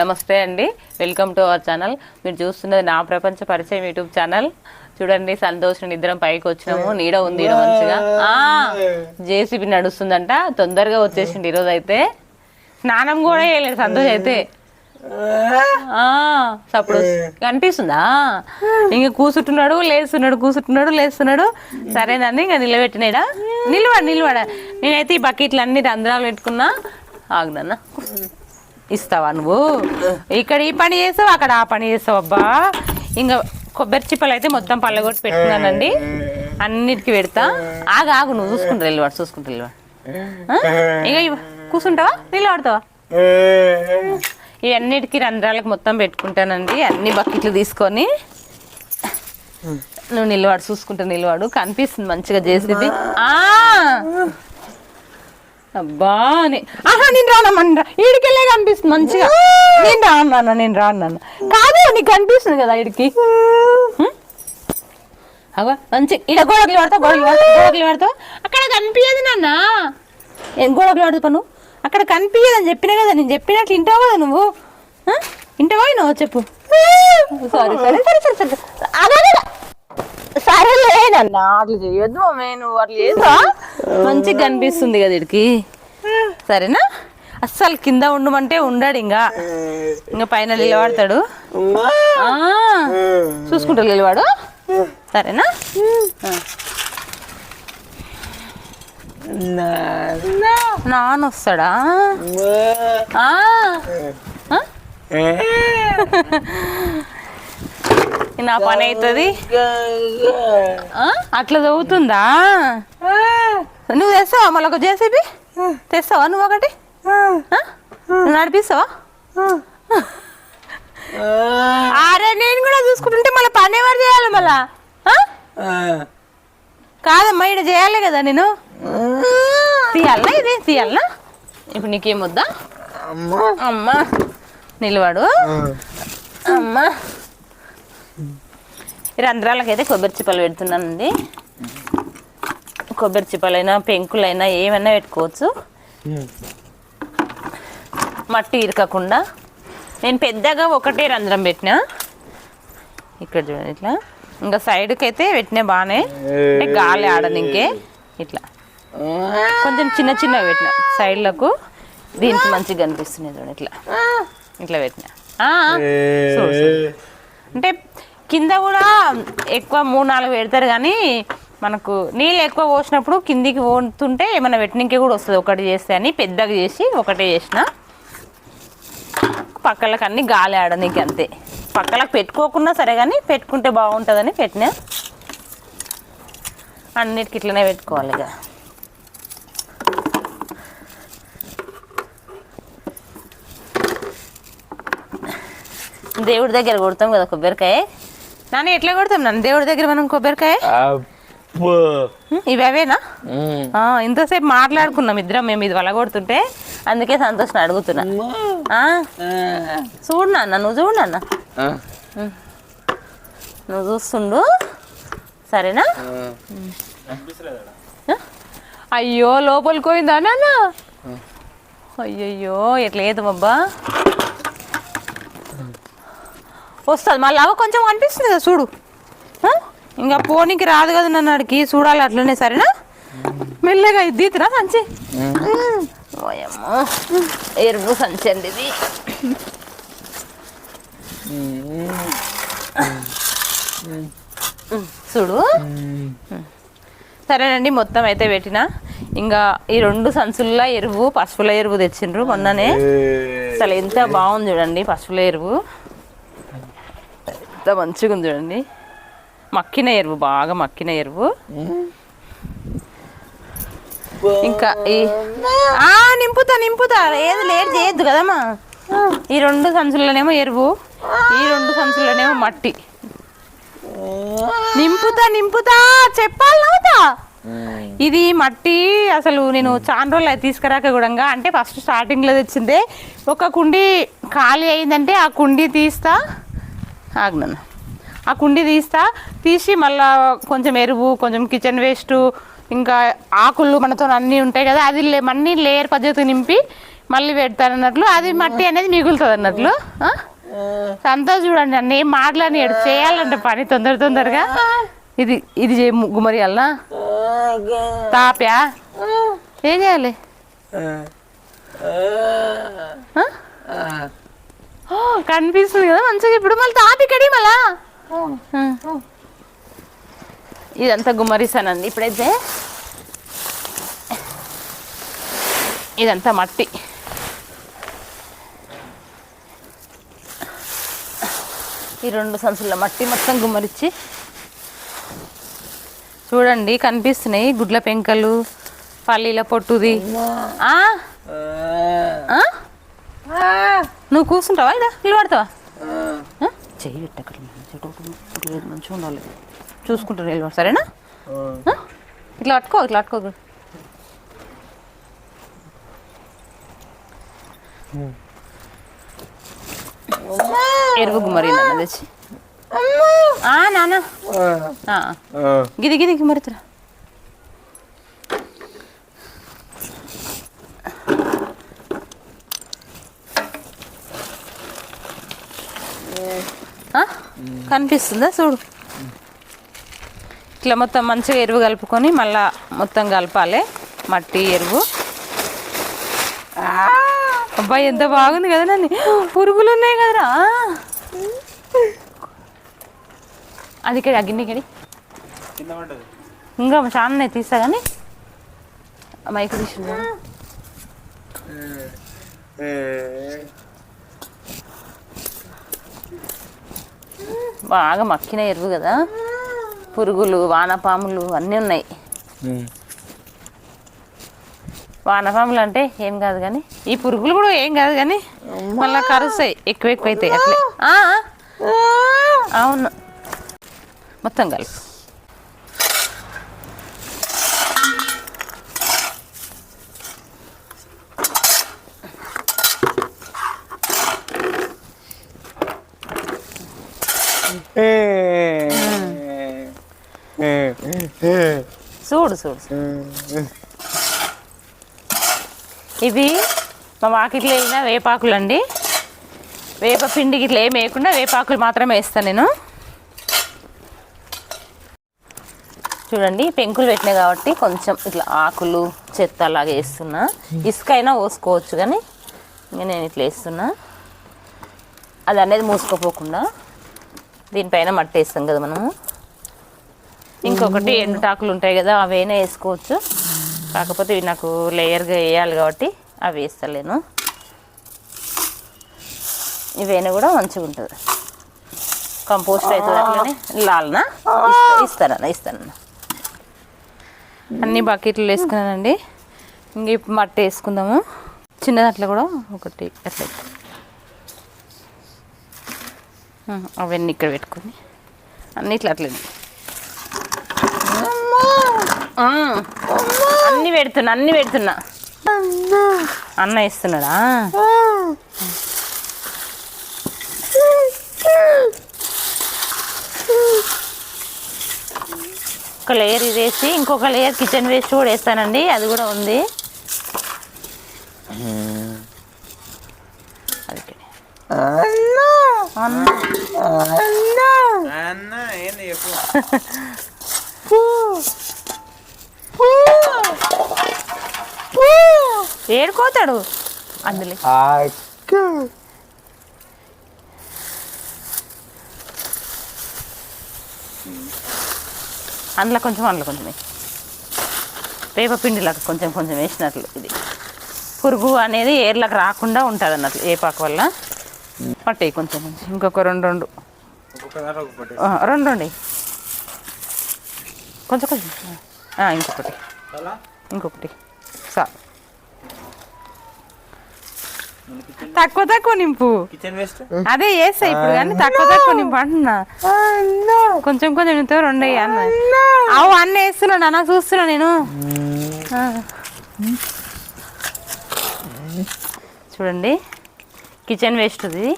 నమస్తే అండి. Welcome to our channel మీరు చూస్తున్నది నా ప్రపంచ పరిచయం యూట్యూబ్ ఛానల్ చూడండి సంతోషం ఇద్దరం పైకి వచ్చినాము. నీడ ఉంది ఈడ మంచిగా. జేసీబీ నడుస్తుందంట. తొందరగా వచ్చేసిండు ఈరోజు అయితే స్నానం కూడా వేయలేదు సంతోష్ అయితే. సప్పుడు కనిపిస్తుందా? ఇంకా కూసుంటున్నాడు లేస్తున్నాడు కూసుంటున్నాడు లేస్తున్నాడు. సరేనండి ఇంకా నిలబెట్టినాడా? నిలబడ నిలబడ. నేనైతే ఈ బకెట్లు అన్ని రంధ్రాలు పెట్టుకున్నా. ఆగునన్నా ఇస్తావా నువ్వు? ఇక్కడ ఈ పని చేస్తావు అక్కడ ఆ పని చేసావు అబ్బా. ఇంకా కొబ్బరి చిప్పలు అయితే మొత్తం పళ్ళగొట్టి పెట్టుకున్నానండి. అన్నిటికీ పెడతా. ఆగు ఆగు నువ్వు చూసుకుంటా నిలబడు చూసుకుంటా నిలబడు. ఇంకా ఇక కూర్చుంటావా నిలబడతావా? ఇవన్నిటికీ రంధ్రాలకు మొత్తం పెట్టుకుంటానండి. అన్ని బకెట్లు తీసుకొని నువ్వు నిలవాడు చూసుకుంటా నిలవాడు కనిపిస్తుంది మంచిగా చేసేది. ఆ! అబ్బా అని. ఆహా నేను రానమ్మా రా. ఈడికెళ్ళే కనిపిస్తుంది మంచిగా. నేను రాను నేను రాను కాదు నీకు కనిపిస్తుంది కదా ఈడికి. హ్మ్? అగో మంచి. ఈడ గోడకులు పడతావు గోడలు పడతావు గోడకులు పడతావు. అక్కడ కనిపించదు నాన్న. ఏం గోడకులు పడతావు నువ్వు అక్కడ కనిపించదు అని చెప్పినా కదా నేను చెప్పినట్లు ఇంటావు కదా నువ్వు? ఆ? నువ్వు చెప్పు? సారీ సరే సరే సరే సరే. సరేలే నన్ను అట్లా చేయొద్దు మమ్మీ నువ్వు అట్లా చేసా మంచిగా కనిపిస్తుంది కదా ఇడికి. సరేనా? అస్సలు కింద ఉండమంటే ఉండడు ఇంకా. ఇంకా పైన నిలబడతాడు. ఆ, చూసుకుంటా నిలవాడు సరేనా? ఆ. నాన్న వస్తాడా ఆ. ఆ? నా పని అవుతుంది? అట్లా చదువుతుందా నువ్వు తెస్తావా మళ్ళీ ఒక జేసీబీ? తెస్తావా నువ్వు ఒకటి? నడిపిస్తావా? అరే నేను కూడా చూసుకుంటుంటే మళ్ళీ పని ఎవరు చేయాలి మళ్ళా? కాదమ్మా ఇక్కడ చేయాలి కదా నేను. తీయాలనా ఇది? తీయాలనా? ఇప్పుడు నీకేమొద్దా అమ్మా. నిలవాడు అమ్మా. రంధ్రాలకైతే కొబ్బరి చిప్పలు పెడుతున్నానండి. కొబ్బరి చిప్పలైనా పెంకులైనా ఏమైనా పెట్టుకోవచ్చు. మట్టి ఇరకకుండా. నేను పెద్దగా ఒకటే రంధ్రం పెట్టినా. ఇక్కడ చూడండి ఇట్లా. ఇంకా సైడ్కి అయితే పెట్టినా బాగానే అంటే గాలి ఆడనికే ఇట్లా. కొంచెం చిన్న చిన్నగా పెట్టిన. సైడ్లకు దీనికి మంచిగా కనిపిస్తుంది చూడండి ఇట్లా. ఇట్లా పెట్టిన. అంటే కింద కూడా ఎక్కువ మూడు నాలుగు పెడతారు కానీ మనకు నీళ్ళు ఎక్కువ పోసినప్పుడు కిందికి పోతుంటే ఏమైనా పెట్టినకే కూడా వస్తుంది. ఒకటి చేస్తే అని పెద్దగా చేసి ఒకటే చేసిన. పక్కలకు అన్ని గాలి ఆడనీకి అంతే. పక్కలకు పెట్టుకోకున్నా సరే కానీ పెట్టుకుంటే బాగుంటుందని పెట్టినా. అన్నిటికి ఇట్లనే పెట్టుకోవాలి ఇక. దేవుడి దగ్గర కొడతాం కదా కొబ్బరికాయ. నాన్న ఎట్లా కొడతాం నన్ను? దేవుడి దగ్గర మనం కొబ్బరికాయ? అబ్బో. హ్మ్, ఇవి అవేనా ఆ, ఇంతసేపు మాట్లాడుకున్నాం ఇద్దరం మేము ఇది వలగొడుతుంటే అందుకే సంతోషం అడుగుతున్నా. ఆ, చూడు నాన్న నువ్వు చూడు నాన్న. నువ్వు చూస్తుండు. సరేనా? అయ్యో లోపలికి పోయిందా నాన్న? అయ్యయ్యో ఎట్లా ఏదమ్మబ్బా వస్తుంది. మళ్ళీ అవ కొంచెం అనిపిస్తుంది కదా చూడు? ఇంకా పోనీకి రాదు కదా నన్ను అడిగి చూడాలి అట్లనే సరేనా? మెల్లగా ఇది తీతురా సంచి? ఓయమ్మో. ఎరువు సంచి అండి ఇది. చూడు. సరేనండి మొత్తం అయితే పెట్టిన. ఇంకా ఈ రెండు సంచుల్లో ఎరువు పసుపుల ఎరువు తెచ్చిండ్రు మొన్ననే. అసలు ఎంత బాగుంది చూడండి పసుపుల ఎరువు. ఎంత మంచిగా ఉంది చూడండి. మక్కిన ఎరువు బాగా మక్కిన ఎరువు. ఇంకా ఈ నింపుతా నింపుతా. ఏది లేట్ చేయొద్దు కదమ్మా. ఈ రెండు సంచుల్లోనేమో ఎరువు ఈ రెండు సంచుల్లోనేమో మట్టి. నింపుతా నింపుతా. చెప్పాలి నవ్వుతా. ఇది మట్టి అసలు నేను చాలా రోజులు అది తీసుకురాక కూడా అంటే ఫస్ట్ స్టార్టింగ్లో తెచ్చిందే. ఒక కుండి ఖాళీ అయిందంటే ఆ కుండి తీస్తా. ఆగ్నన్న ఆ కుండి తీస్తా తీసి మళ్ళా కొంచెం ఎరువు కొంచెం కిచెన్ వేస్ట్ ఇంకా ఆకులు మనతో అన్నీ ఉంటాయి కదా అది లే- అన్నీ లేయర్ పద్ధతి నింపి మళ్ళీ పెడతారన్నట్లు అది మట్టి అనేది మిగులుతుంది అన్నట్లు? సంతోష్ చూడండి అన్న ఏం మాటలని చేయాలంటే పని తొందర తొందరగా. ఇది ఇది చేయ గుమ్మరి అల్లా తాప్యా? ఏం చేయాలి? కనిపిస్తుంది కదా మంచిగా. ఇప్పుడు మళ్ళీ తాపి కడి మళ్ళా. ఇదంతా గుమ్మరిస్తానండి ఇప్పుడైతే ఇదంతా మట్టి. ఈ రెండు సంచుల మట్టి మొత్తం గుమ్మరిచ్చి చూడండి కనిపిస్తున్నాయి. గుడ్ల పెంకలు పల్లీల పొట్టుది. ఆ? ఆ? నువ్వు కూర్చుంటావా పడతావా ఆ? చెయ్యి పెట్టు అక్కడ చెట్టు ఇట్లా లేదు, మంచిగా ఉండాలి. చూసుకుంటారు నిలబడి సరేనా? ఇట్లా పట్టుకో ఇట్లా పట్టుకో ఎరువు గుమ్మరి నాన్న తెచ్చి. ఆ, నాన్న. గిది గిది గుమ్మరితురా కనిపిస్తుందా? చూడు. ఇట్లా మొత్తం మంచిగా ఎరువు కలుపుకొని మళ్ళా మొత్తం కలపాలి. మట్టి ఎరువు. అబ్బాయి ఎంత బాగుంది కదా నన్ను. పురుగులు ఉన్నాయి కదరా. అది ఇక్కడ గిన్నె కడి ఇంకా చాలా తీస్తా కానీ మైక్ తీసుకుందా బాగా మక్కిన ఎరువు కదా. పురుగులు వానపాములు అన్నీ ఉన్నాయి. వానపాములు అంటే ఏం కాదు కానీ ఈ పురుగులు కూడా ఏం కాదు కానీ మళ్ళీ కరుస్తాయి ఎక్కువ ఎక్కువ అవుతాయి అట్లే. అవును. మొత్తం కలుపు. చూడు చూడు. ఇవి మా వాకిట్లో వెళ్ళిన వేపాకులు అండి వేప పిండికి ఇట్లా ఏం వేయకుండా వేపాకులు మాత్రమే వేస్తాను నేను. చూడండి పెంకులు పెట్టినాయి కాబట్టి కొంచెం ఇట్లా ఆకులు చెత్త అలాగే వేస్తున్నా. ఇసుక అయినా పోసుకోవచ్చు కానీ ఇంకా నేను ఇట్లా వేస్తున్నా. అది అనేది మూసుకోపోకుండా. దీనిపైన మట్టి వేస్తాం కదా మనము. ఇంకొకటి ఎండుటాకులు ఉంటాయి కదా అవైనా వేసుకోవచ్చు. కాకపోతే ఇవి నాకు లేయర్గా వేయాలి కాబట్టి అవి వేస్తలేను ఇవైనా కూడా మంచిగా ఉంటుంది. కంపోస్ట్ అవుతుంది అట్లనే. లాలనా? ఇస్తానన్నా ఇస్తానన్న. అన్ని బకెట్లు వేసుకున్నానండి. ఇంక మట్టి వేసుకుందాము. చిన్న దాంట్లో కూడా ఒకటి అట్లా అవన్నీ ఇక్కడ పెట్టుకొని. అన్ని ఇట్లా అట్లా ఆ, అన్ని పెడుతున్నా అన్ని పెడుతున్నా. అన్న ఇస్తున్నాడా? ఒక లేయర్ ఇది వేసి ఇంకొక లేయర్ కిచెన్ వేస్ట్ కూడా వేస్తానండి అది కూడా ఉంది. అది ఇక్కడ. అన్న. అన్న ఏంది చెప్పు ఏడుకోతాడు అందులో అందులో కొంచెం అందులో కొంచెం. వేప పిండిలాగా కొంచెం కొంచెం వేసినట్లు ఇది పురుగు అనేది ఏర్లకు రాకుండా ఉంటుంది అన్నట్లు ఏపాకు వల్ల పట్టేయి కొంచెం కొంచెం. ఇంకొక రెండు రెండు. రెండు రెండు. కొంచెం కొంచెం. ఆ, ఇంకొకటి. ఇంకొకటి. సార్. తక్కువ తక్కువ నింపు. Kitchen waste? అదే వేస్తా ఇప్పుడు కానీ తక్కువ తక్కువ నింపు అంటున్నా. కొంచెం కొంచెం నింపుతో రెండు అన్న. అవు అన్న వేస్తున్నాడు అన్న చూస్తున్నా నేను. ఆ. చూడండి. కిచెన్ వేస్ట్ ఇది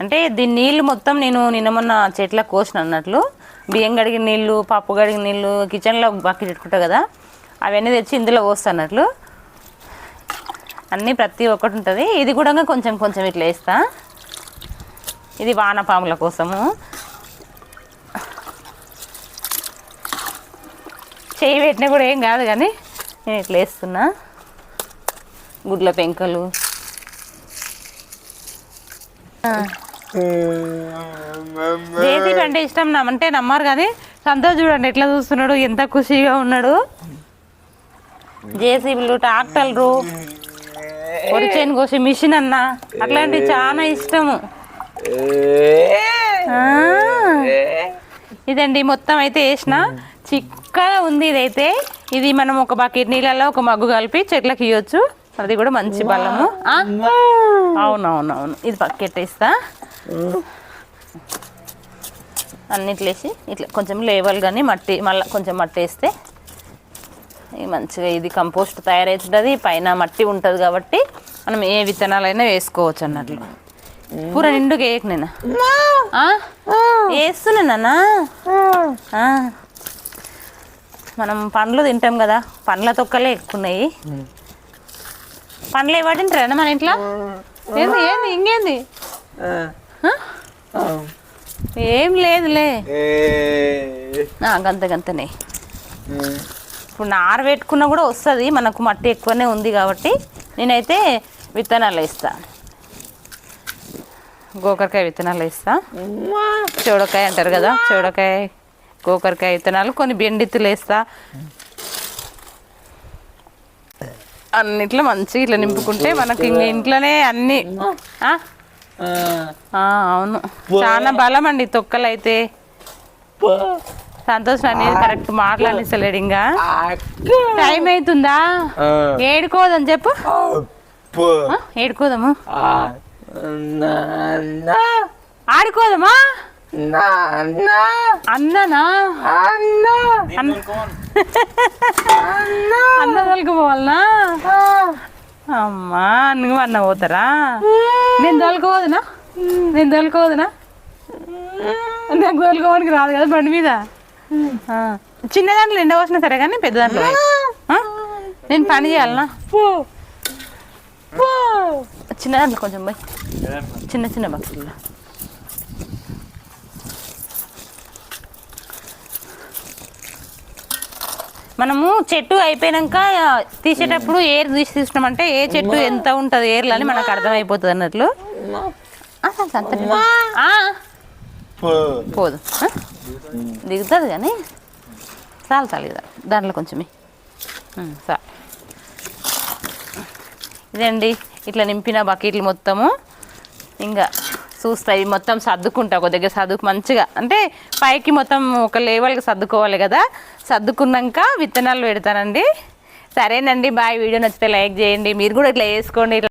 అంటే దీని నీళ్ళు మొత్తం నేను నిన్న మొన్న చెట్లకు కోసిన అన్నట్లు. బియ్యం కడిగిన నీళ్ళు పప్పు కడిగిన నీళ్ళు కిచెన్లో బకెట్ పెట్టుకుంటా కదా. అవన్నీ తెచ్చి ఇందులో పోస్తా అన్నట్లు. అన్నీ ప్రతి ఒక్కటి ఉంటుంది. ఇది కూడా కొంచెం కొంచెం ఇట్లా వేస్తా. ఇది వానపాముల కోసము. చేయి పెట్టినా కూడా ఏం కాదు కానీ నేను ఇట్లా వేస్తున్నా. గుడ్ల పెంకలు. జేసీబీ అంటే ఇష్టం నా అంటే నమ్మారు కానీ సంతోష్ చూడండి ఎట్లా చూస్తున్నాడు ఎంత ఖుషిగా ఉన్నాడు. జేసీబీలు ట్రాక్టర్లు వరిచేను కోసే మిషన్ అన్న అట్లాంటివి చాలా ఇష్టము. ఇదండి మొత్తం అయితే వేసిన. చిక్కగా ఉంది ఇదైతే. ఇది మనం ఒక బకెట్ నీళ్ళలో ఒక మగ్గు కలిపి చెట్లకి ఇవ్వచ్చు అది కూడా మంచి బలము? అవునవునవును. ఇది బకెట్ వేస్తా అన్నిట్లేసి ఇట్లా కొంచెం లేవల్ కానీ మట్టి మళ్ళీ కొంచెం మట్టి వేస్తే ఇది మంచిగా ఇది కంపోస్ట్ తయారవుతుంది. పైన మట్టి ఉంటుంది కాబట్టి మనం ఏ విత్తనాలైనా వేసుకోవచ్చు అన్నట్లు. పూర నిండుగా వేయకు నేను? వేస్తున్నానా. మనం పండ్లు తింటాం కదా పండ్ల తొక్కలే ఎక్కువ ఉన్నాయి. పండ్లు తింటారా మన ఇంట్లో? ఏంది ఏంది ఇంకేంది? ఏం లేదులే. గంత గంతనే. ఇప్పుడు నార పెట్టుకున్నా కూడా వస్తుంది మనకు మట్టి ఎక్కువనే ఉంది కాబట్టి నేనైతే విత్తనాలు వేస్తా. గోకరకాయ విత్తనాలు వేస్తా. చూడకాయ అంటారు కదా చూడకాయ గోకరకాయ విత్తనాలు కొన్ని బెండిత్తులు వేస్తా. అన్నిట్లో మంచిగా ఇట్లా నింపుకుంటే మనకి ఇంక ఇంట్లోనే అన్ని అవును. చాలా బలం అండి తొక్కలు అయితే సంతోష్ అనేది కరెక్ట్ మాట్లాడిస్తలేడు ఇంకా. టైం అవుతుందా ఏడుకోదని చెప్పు. ఏడుకోదాము. ఆడుకోదమా? అన్ననా? అన్న. తొలగిపోవాలనా అమ్మా నువ్వు అన్న పోతారా? నేను తొలకపోదునా నేను తొలకపోదునా నాకు తొలగడానికి రాదు కదా బండి మీద. ఆ, చిన్న దాంట్లో ఎండ వచ్చినా సరే కానీ పెద్ద దాంట్లో? నేను పని చేయాలనా? చిన్న దాంట్లో కొంచెం పోయి. చిన్న చిన్న బకెట్లో. మనము చెట్టు అయిపోయినాక ఆ, తీసేటప్పుడు ఏర్ తీసి తీసినామంటే ఏ చెట్టు ఎంత ఉంటుంది ఏర్లు అని మనకు అర్థమైపోతుంది అన్నట్లు. పోదు? దిగుతుంది కానీ చాలు చాలు కదా దాంట్లో కొంచెం చాలు ఇదండి ఇట్లా నింపిన బకెట్లు మొత్తము. ఇంకా చూస్తా ఇవి మొత్తం సర్దుకుంటా ఒక దగ్గర సర్దుకు మంచిగా. అంటే పైకి మొత్తం ఒక లేవల్కి సర్దుకోవాలి కదా. సర్దుకున్నాక విత్తనాలు పెడతానండి. సరేనండి బాయ్. వీడియో నచ్చితే లైక్ చేయండి. మీరు కూడా ఇట్లా వేసుకోండి ఇట్లా